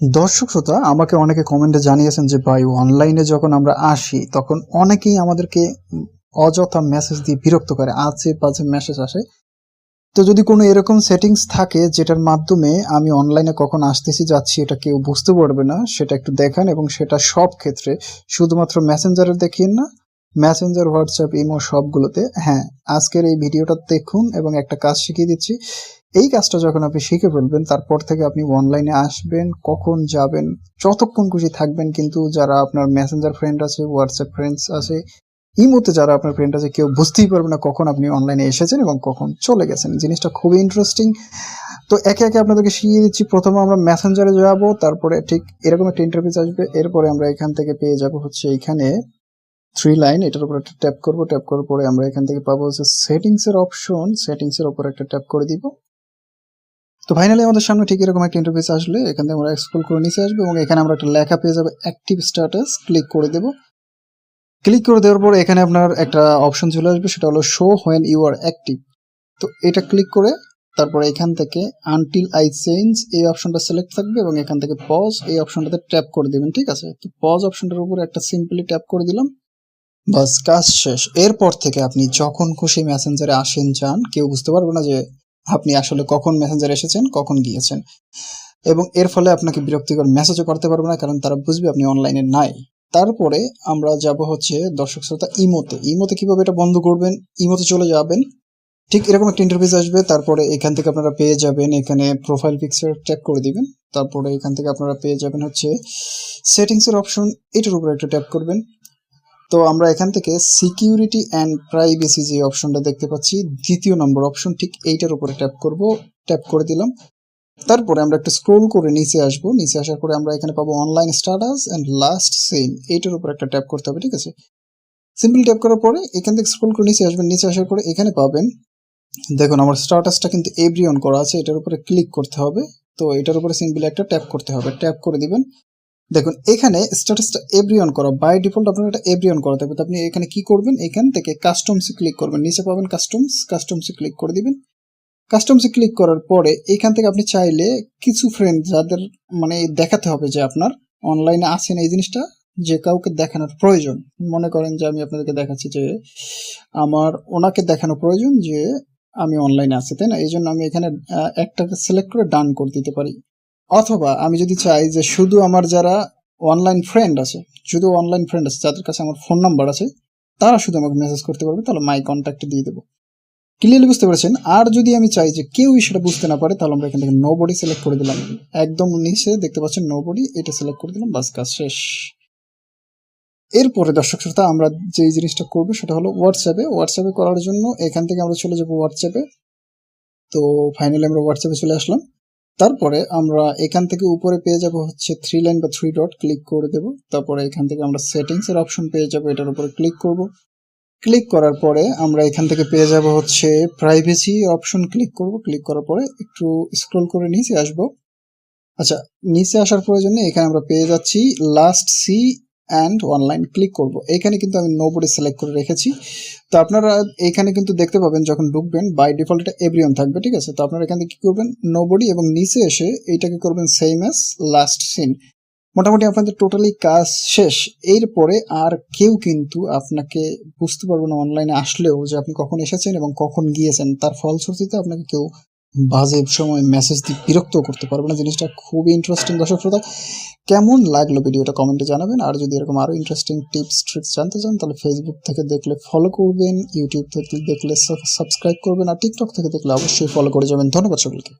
দর্শক শ্রোতা, আমাকে অনেকে কমেন্টে জানিয়েছেন যে, ভাই অনলাইনে যখন আমরা আসি, তখন অনেকেই আমাদেরকে অযথা মেসেজ দিয়ে বিরক্ত করে, আছে বাজে মেসেজ আসে। তো যদি কোনো এরকম সেটিংস থাকে, যেটার মাধ্যমে আমি অনলাইনে কখন আসতেছি, যাচ্ছি, এটা কেউ বুঝতে পারবে না, সেটা একটু দেখান এবং সেটা সব ক্ষেত্রে শুধুমাত্র মেসেঞ্জারে দেখিয়ে না মেসেঞ্জার হোয়াটসঅ্যাপ ইমো সবগুলোতে। হ্যাঁ আজকের এই ভিডিওটা দেখুন এবং একটা কাজ শিখিয়ে দিচ্ছি। এই কাজটা যখন আপনি শিখে ফেলবেন, তারপর থেকে আপনি অনলাইনে আসবেন, কখন যাবেন, যতক্ষণ খুশি থাকবেন, কিন্তু যারা আপনার মেসেঞ্জার ফ্রেন্ড আছে হোয়াটসঅ্যাপ ফ্রেন্ডস আছে ইমোতে যারা আপনার ফ্রেন্ড আছে, কেউ বুঝতেই পারবে না কখন আপনি অনলাইনে এসেছেন এবং কখন চলে গেছেন। জিনিসটা খুবই ইন্টারেস্টিং তো একে একে আপনাদেরকে শিখিয়ে দিচ্ছি। প্রথমে আমরা মেসেঞ্জারে যাব, তারপরে ঠিক এরকম একটা ইন্টারভিউ আসবে। এরপরে আমরা এখান থেকে পেয়ে যাব হচ্ছে এখানে থ্রি লাইন এটার উপর একটা ট্যাপ করব। ট্যাপ করার পরে আমরা এখান থেকে পাবো হচ্ছে সেটিংস এর অপশন সেটিংস এর উপর একটা ট্যাপ করে দিব। তো ফাইনালি আমাদের সামনে ঠিক এরকম একটা ইন্টারফেস আসলে, এখান থেকে আমরা স্ক্রল করে নিচে আসবে এবং এখানে আমরা একটা লেখা পেয়ে যাবে অ্যাক্টিভ স্ট্যাটাস ক্লিক করে দেব। ক্লিক করে দেওয়ার পর এখানে আপনার একটা অপশন চলে আসবে, সেটা হলো show when you are active তো এটা ক্লিক করে তারপরে এখান থেকে আনটিল আই চেঞ্জ এই অপশনটা সিলেক্ট থাকবে এবং এখান থেকে পজ এই অপশনটাতে ট্যাপ করে দিবেন, ঠিক আছে? তো পজ অপশনটার উপরে একটা সিম্পলি ট্যাপ করে দিলাম। বাস, কাজ শেষ। এরপর থেকে আপনি যখন খুশি মেসেঞ্জারে আসেন যান, কেউ বুঝতে পারবে না যে আপনি আসলে কখন মেসেঞ্জারে এসেছেন, কখন গিয়েছেন। এবং এর ফলে আপনাকে বিরক্তিকর মেসেজও করতে পারবে না, কারণ তারা বুঝবে আপনি অনলাইনে নাই। তারপরে আমরা যাব হচ্ছে দর্শক শ্রোতা ইমোতে। ইমোতে কীভাবে এটা বন্ধ করবেন? ইমোতে চলে যাবেন। ঠিক এরকম একটা ইন্টারফেস আসবে, তারপরে এখান থেকে আপনারা পেয়ে যাবেন, এখানে প্রোফাইল পিকচার ট্যাপ করে দিবেন। তারপরে এখান থেকে আপনারা পেয়ে যাবেন হচ্ছে সেটিংস এর অপশন এটার উপরে একটা ট্যাপ করবেন। তো আমরা এখান থেকে সিকিউরিটি অ্যান্ড প্রাইভেসি যে অপশনটা দেখতে পাচ্ছি, দ্বিতীয় নম্বর অপশন ঠিক এইটার উপরে ট্যাপ করব ট্যাপ করে দিলাম। তারপরে আমরা একটু স্ক্রোল করে নিচে আসব। নিচে আসার পরে আমরা এখানে পাবো online status and last same এইটার উপর একটা ট্যাপ করতে হবে, ঠিক আছে? সিম্পল ট্যাপ করার পরে এখান থেকে স্ক্রোল করে নিচে আসবেন। নিচে আসার পরে এখানে পাবেন, দেখুন আমার স্ট্যাটাসটা কিন্তু এভরি অন করা আছে, এটার উপরে ক্লিক করতে হবে। তো এটার উপরে সিম্পলি একটা ট্যাপ করতে হবে। ট্যাপ করে দিবেন। দেখুন, এখানে স্ট্যাটাসটা এভরি অন করা। বাই ডিফল্ট আপনার এটা এভরি অন করাতে হবে তো আপনি এখানে কি করবেন? এখান থেকে কাস্টমসে ক্লিক করবেন। নিচে পাবেন কাস্টমস কাস্টমসে ক্লিক করে দিবেন। কাস্টমসে ক্লিক করার পরে এখান থেকে আপনি চাইলে কিছু ফ্রেন্ড যাদের মানে দেখাতে হবে যে আপনার অনলাইনে আছেন এই জিনিসটা, যে কাউকে দেখানোর প্রয়োজন। মনে করেন যে আমি আপনাদেরকে দেখাচ্ছি যে আমার ওনাকে দেখানো প্রয়োজন যে আমি অনলাইনে আছি, তাই না? এই জন্য আমি এখানে একটাকে সিলেক্ট করে ডান করে দিতে পারি। অথবা আমি যদি চাই যে শুধু আমার যারা অনলাইন ফ্রেন্ড আছে, শুধু অনলাইন ফ্রেন্ড আছে, যাদের কাছে আমার ফোন নাম্বার আছে, তারা শুধু আমাকে মেসেজ করতে পারবে, তাহলে মাই কন্ট্যাক্টে দিয়ে দেবো। ক্লিয়ারলি বুঝতে পেরেছেন? আর যদি আমি চাই যে কেউই সেটা বুঝতে না পারে, তাহলে আমরা এখান থেকে নো বডি সিলেক্ট করে দিলাম। একদম নিচে দেখতে পাচ্ছেন নো বডি এটা সিলেক্ট করে দিলাম, বাস কাজ শেষ। এরপরে দর্শক শ্রোতা, আমরা যে জিনিসটা করব সেটা হলো হোয়াটসঅ্যাপে হোয়াটসঅ্যাপে করার জন্য এখান থেকে আমরা চলে যাব হোয়াটসঅ্যাপে তো ফাইনালি আমরা হোয়াটসঅ্যাপে চলে আসলাম। তারপরে আমরা এখান থেকে উপরে পেয়ে যাব হচ্ছে থ্রি লাইন বা থ্রি ডট ক্লিক করে দেব। তারপরে এখান থেকে আমরা সেটিংস এর অপশন পেয়ে যাব, এটার উপরে ক্লিক করব। ক্লিক করার পরে আমরা এখান থেকে পেয়ে যাব হচ্ছে প্রাইভেসি অপশন ক্লিক করব। ক্লিক করার পরে একটু স্ক্রল করে নিচে আসব। আচ্ছা নিচে আসার প্রয়োজনে এখানে আমরা পেয়ে যাচ্ছি last seen and online click করব। এখানে কিন্তু আমি নোবডি সিলেক্ট করে রেখেছি। তো আপনারা এখানে কিন্তু দেখতে পাবেন যখন ঢুকবেন বাই ডিফল্ট এটা এভরিওন থাকবে, ঠিক আছে? তো আপনারা এখান থেকে কি করবেন? নোবডি এবং নিচে এসে এইটাকে করবেন সেম অ্যাজ লাস্ট সিন মোটামুটি আপনাদের টোটালি কাজ শেষ। এরপরে আর কেউ কিন্তু আপনাকে বুঝতে পারবে না অনলাইনে আসলেও যে আপনি কখন এসেছেন এবং কখন গিয়েছেন। তার ফলশ্রুতিতে আপনাকে কেউ বাজে সময় মেসেজ দিয়ে বিরক্ত করতে পারবে না। জিনিসটা খুবই ইন্টারেস্টিং দর্শক শ্রোতা, কেমন লাগল ভিডিওটা কমেন্টে জানাবেন। আর যদি এরকম আরও ইন্টারেস্টিং টিপস ট্রিক্স জানতে চান, তাহলে ফেসবুক থেকে দেখলে ফলো করবেন ইউটিউব থেকে দেখলে সাবস্ক্রাইব করবেন, আর টিকটক থেকে দেখলে অবশ্যই ফলো করে যাবেন। ধন্যবাদ সকলকে।